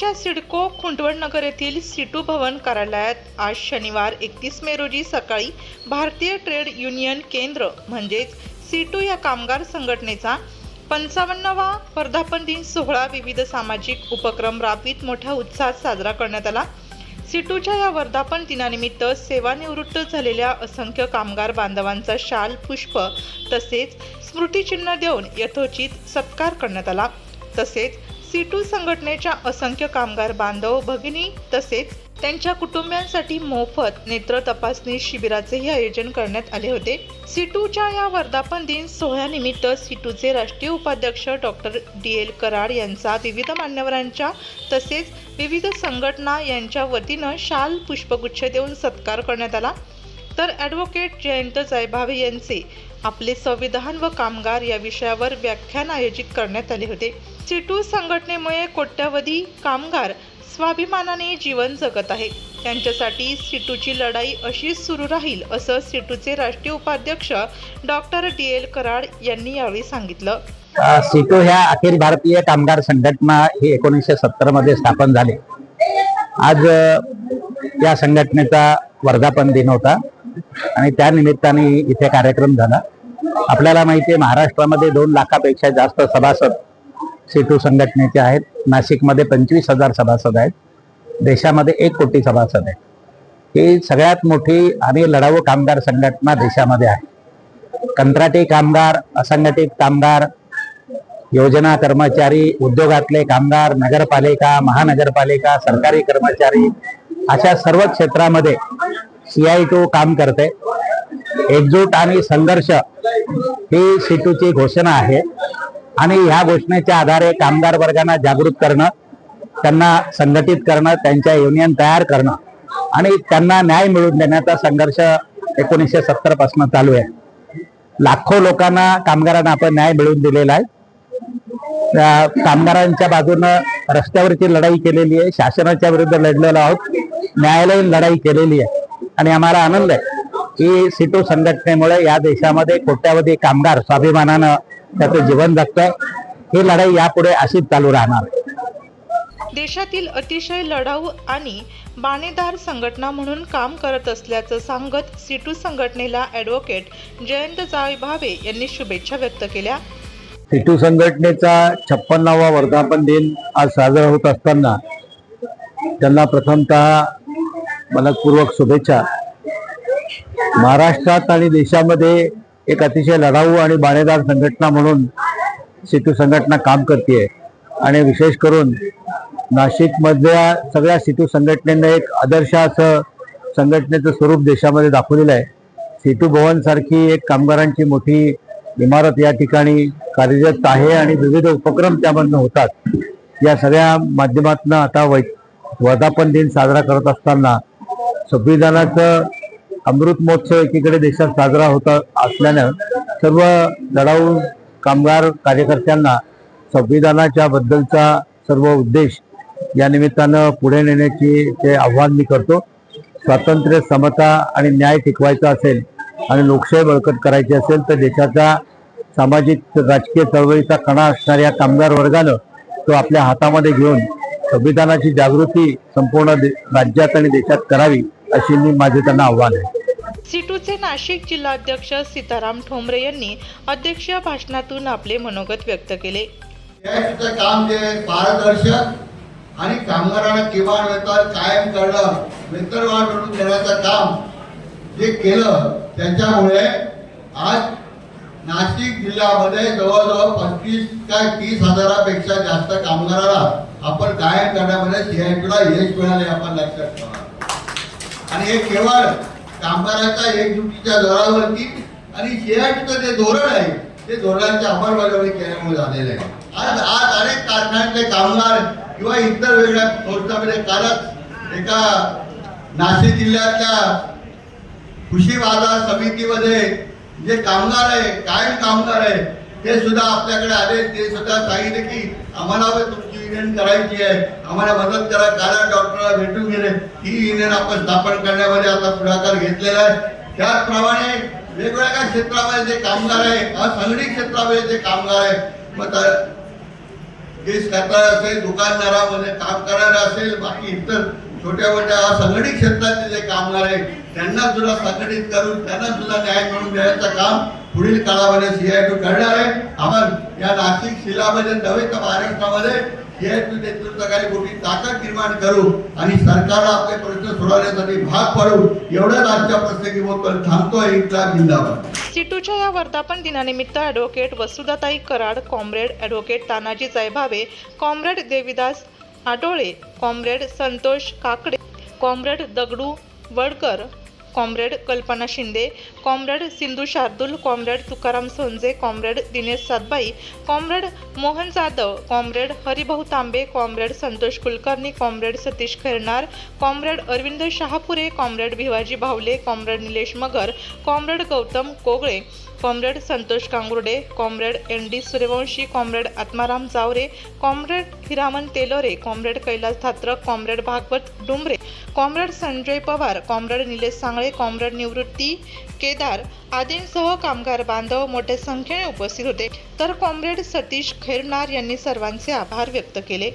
नाशिकच्या सिडको खुंटवडनगर येथील सिटू भवन कार्यालयात आज शनिवार एकतीस मे रोजी सकाळी भारतीय ट्रेड युनियन केंद्र म्हणजेच सिटू या कामगार संघटनेचा पंचावन्नवा वर्धापन दिन सोहळा विविध सामाजिक उपक्रम राबवीत मोठ्या उत्साहात साजरा करण्यात आला. सिटूच्या या वर्धापन दिनानिमित्त सेवानिवृत्त झालेल्या असंख्य कामगार बांधवांचा शाल पुष्प तसेच स्मृतिचिन्ह देऊन यथोचित सत्कार करण्यात आला. तसेच सीटू संघटनेच्या असंख्य कामगार बांधव भगिनी तसेच त्यांच्या कुटुंबियांसाठी मोफत नेत्र तपासणी शिबिराचेही आयोजन करण्यात आले होते. सिटूच्या या वर्धापन दिन सोहळ्यानिमित्त सिटूचे राष्ट्रीय उपाध्यक्ष डॉक्टर डी एल कराड यांचा विविध मान्यवरांच्या तसेच विविध संघटना यांच्या वतीनं शाल पुष्पगुच्छ देऊन सत्कार करण्यात आला. तर ॲडव्होकेट जयंत जायभावे यांचे आपले संविधान व कामगार या विषयावर व्याख्यान आयोजित करण्यात आले होते. सिटू संघटनेमुळे कोट्यावधी कामगार स्वाभिमानाने जीवन जगत आहे त्यांच्यासाठी सिटूची लढाई अशीच सुरू राहील असं सिटूचे राष्ट्रीय उपाध्यक्ष डॉक्टर डी एल कराड यांनी यावेळी सांगितलं. सिटू ह्या अखिल भारतीय कामगार संघटना ही एकोणीसशे सत्तरमध्ये स्थापन झाली. आज या संघटनेचा वर्धापन दिन होता. आणि त्या निमित्ताने इथे कार्यक्रम झाला. आपल्याला माहिती आहे महाराष्ट्रामध्ये दोन लाखापेक्षा जास्त सभासद सेतू संघटनेचे आहेत. नाशिकमध्ये पंचवीस हजार सभासद आहेत. देशामध्ये एक कोटी सभासद आहेत. ही सगळ्यात मोठी आणि लढाऊ कामगार संघटना देशामध्ये आहे. कंत्राटी कामगार असंघटित कामगार योजना कर्मचारी उद्योगातले कामगार नगरपालिका महानगरपालिका सरकारी कर्मचारी अशा सर्व क्षेत्रामध्ये सीआय टू काम करते. एकजूट आणि संघर्ष ही सीटूची घोषणा आहे. आणि ह्या घोषणेच्या आधारे कामगार वर्गांना जागृत करणं त्यांना संघटित करणं त्यांच्या युनियन तयार करणं आणि त्यांना न्याय मिळवून देण्याचा संघर्ष एकोणीसशे सत्तरपासून चालू आहे. लाखो लोकांना कामगारांना आपण न्याय मिळवून दिलेला आहे. कामगारांच्या बाजूनं रस्त्यावरची लढाई केलेली आहे. शासनाच्या विरुद्ध लढलेलो आहोत. न्यायालयीन लढाई केलेली आहे. आणि आम्हाला आनंद आहे. की सिटू संघटनेमुळे या देशामध्ये कोट्यावधी कामगार स्वाभिमानानं त्याचं जीवन जगतोय. ही लढाई यापुढे अशीच चालू राहणार. देशातील अतिशय लढाऊ आणि बाणेदार संघटना म्हणून काम करत असल्याचं सांगत सिटू संघटनेला ॲडव्होकेट जयंत जायभावे यांनी शुभेच्छा व्यक्त केल्या. सिटू संघटनेचा छप्पन्नावा वर्धापन दिन आज साजरा होत असताना त्यांना प्रथमतः मनपूर्वक शुभेच्छा. महाराष्ट्रात आणि देशामध्ये एक अतिशय लढाऊ आणि बाणेदार संघटना म्हणून सेतू संघटना काम करते आणि विशेष करून नाशिकमधल्या सगळ्या सेतू संघटनेनं एक आदर्श असं संघटनेचं स्वरूप देशामध्ये दाखवलेलं आहे. सेतू भवन सारखी एक कामगारांची मोठी इमारत या ठिकाणी कार्यरत आहे आणि विविध उपक्रम त्यामधनं होतात. या सगळ्या माध्यमातून आता वै वर्धापन दिन साजरा करत असताना संविधानाचं अमृत महोत्सव एकीकडे देशात साजरा होत असल्यानं सर्व लढाऊ कामगार कार्यकर्त्यांना संविधानाच्या बद्दलचा सर्व उद्देश या निमित्तानं पुढे नेण्याची ते आव्हान मी करतो. स्वातंत्र्य समता आणि न्याय टिकवायचा असेल आणि लोकशाही बळकट करायची असेल तर देशाचा सामाजिक राजकीय चळवळीचा कणा असणाऱ्या कामगार वर्गानं तो आपल्या हातामध्ये घेऊन संविधानाची जागृती संपूर्ण दे- राज्यात आणि देशात करावी. अशी मी माझे त्यांना आव्हान आहे. सिटूचे नाशिक जिल्हाध्यक्ष सीताराम ठोंबरे यांनी अध्यक्षीय भाषणातून आपले मनोगत व्यक्त केले. याचं काम जे पारदर्शक आणि कामगारांना किमान वेतन कायम करणं वेतनवाढ मिळवून देण्याचं काम जे केलं त्याच्यामुळे आज नाशिक जिल्ह्यामध्ये जवळजवळ पंचवीस काय तीस हजारापेक्षा जास्त कामगाराला आपण कायम करण्यामध्ये सीआयटीला यश मिळाले आपण लक्षात ठेवा. आणि हे केवळ कामगारांच्या एकजुटीच्या जोरावरती आणि सीआयटीचं जे धोरण आहे ते धोरणांच्या अंमलबजावणी केल्यामुळे झालेलं आहे. आज आज अनेक कारखान्यातले कामगार किंवा इतर वेगळ्या संस्थांमध्ये कालच एका नाशिक जिल्ह्यातल्या कृषी बाजार समितीमध्ये जे कामगार आहे कायम कामगार आहे ते सुद्धा आपल्याकडे आले ते सुद्धा सांगितले की आम्हाला तुमची युनियन करायची आहे. आम्हाला मदत करा कारण डॉक्टरला भेटून गेले. ही युनियन आपण स्थापन करण्यामध्ये आता पुढाकार घेतलेला आहे. त्याचप्रमाणे वेगवेगळ्या क्षेत्रामध्ये जे कामगार आहे असंघटित क्षेत्रामध्ये जे कामगार आहे मग त्या- केस करणारे असेल दुकानदारामध्ये काम करणारे असेल बाकी इतर छोट्या मोठ्या असंघटित क्षेत्रातले जे कामगार आहेत त्यांना सुद्धा संघटित करून त्यांना सुद्धा न्याय मिळवून देण्याचं काम पुढील काळामध्ये सीआयटू करणार आहे. आपण या नाशिक जिल्ह्यामध्ये नव्हे तर महाराष्ट्रामध्ये सीआयटू नेतृत्वाखाली मोठी ताकद निर्माण करू आणि सरकारला आपले प्रश्न सोडवण्यासाठी भाग पाडू एवढ्याच आजच्या प्रसंगी बोलतो थांबतोय इथला जिंदाबाद सिटूच्या या वर्धापन दिनानिमित्त advocate Vasudhatai Karad comrade advocate Tanaji Jaybhave comrade Devidas Atole comrade Santosh Kakade comrade Dagdu Wadkar comrade Kalpana Shinde comrade Sindhu Shardul comrade Tukaram Sonje comrade Dinesh Satbai comrade Mohan Jadhav comrade Haribhau Tambe comrade Santosh Kulkarni comrade Satish Khairnar comrade Arvind Shahapure comrade Bhivaji Bhavle comrade Nilesh Magar comrade Gautam Kogale comrade Santosh Kangurde comrade N D Suryavanshi comrade Atmaram Jaware comrade Hiraman Telore comrade Kailas Dhatrak comrade Bhagwat Dumbre comrade Sanjay Pawar comrade Nilesh Sangle comrade Nivrutti Kedar आदींसह कामगार बांधव मोठ्या संख्येने उपस्थित होते. तर comrade Satish Khairnar यांनी सर्वांचे आभार व्यक्त केले.